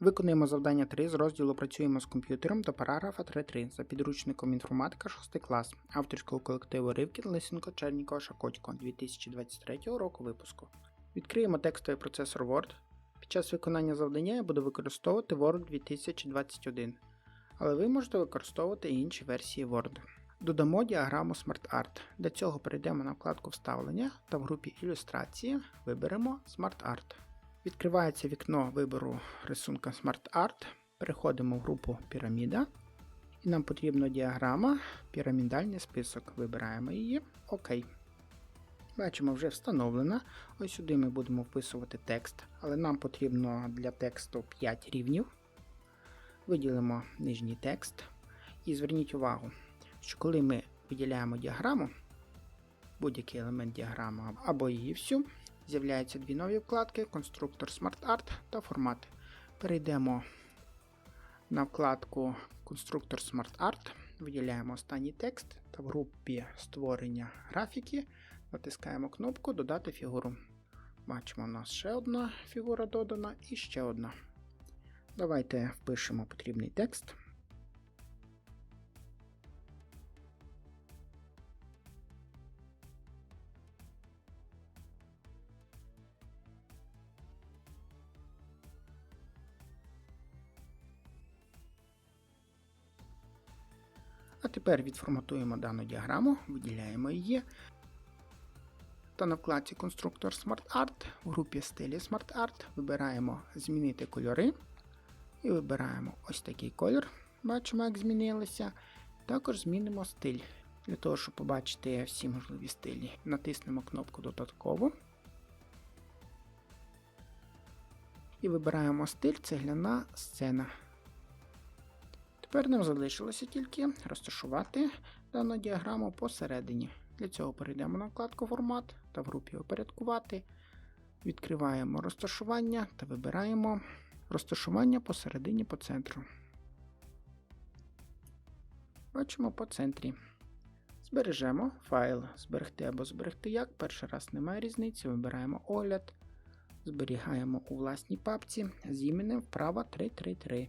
Виконуємо завдання 3 з розділу Працюємо з комп'ютером до параграфа 3.3 за підручником інформатика 6 клас авторського колективу Ривкін Лисенко Чернікова Шакотько 2023 року випуску. Відкриємо текстовий процесор Word. Під час виконання завдання я буду використовувати Word 2021, але ви можете використовувати і інші версії Word. Додамо діаграму SmartArt. Для цього перейдемо на вкладку Вставлення та в групі Ілюстрації виберемо SmartArt. Відкривається вікно вибору рисунка SmartArt. Переходимо в групу Піраміда. І нам потрібна діаграма, пірамідальний список. Вибираємо її. ОК. Бачимо, вже встановлена. Ось сюди ми будемо вписувати текст, але нам потрібно для тексту 5 рівнів. Виділимо нижній текст. І зверніть увагу, що коли ми виділяємо діаграму, будь-який елемент діаграми або її всю, з'являються дві нові вкладки Конструктор SmartArt та формат. Перейдемо на вкладку Конструктор SmartArt, виділяємо останній текст та в групі створення графіки натискаємо кнопку Додати фігуру. Бачимо, у нас ще одна фігура додана і ще одна. Давайте впишемо потрібний текст. А тепер відформатуємо дану діаграму, виділяємо її. Та на вкладці Конструктор SmartArt в групі стилі SmartArt вибираємо Змінити кольори. І вибираємо ось такий колір. Бачимо, як змінилися. Також змінимо стиль. Для того, щоб побачити всі можливі стилі, натиснемо кнопку Додатково. І вибираємо стиль цегляна сцена. Тепер нам залишилося тільки розташувати дану діаграму посередині. Для цього перейдемо на вкладку Формат та в групі Опорядкувати. Відкриваємо розташування та вибираємо розташування посередині по центру. Бачимо по центрі. Збережемо файл, зберегти або зберегти як. Перший раз немає різниці. Вибираємо огляд. Зберігаємо у власній папці з іменем вправа 333.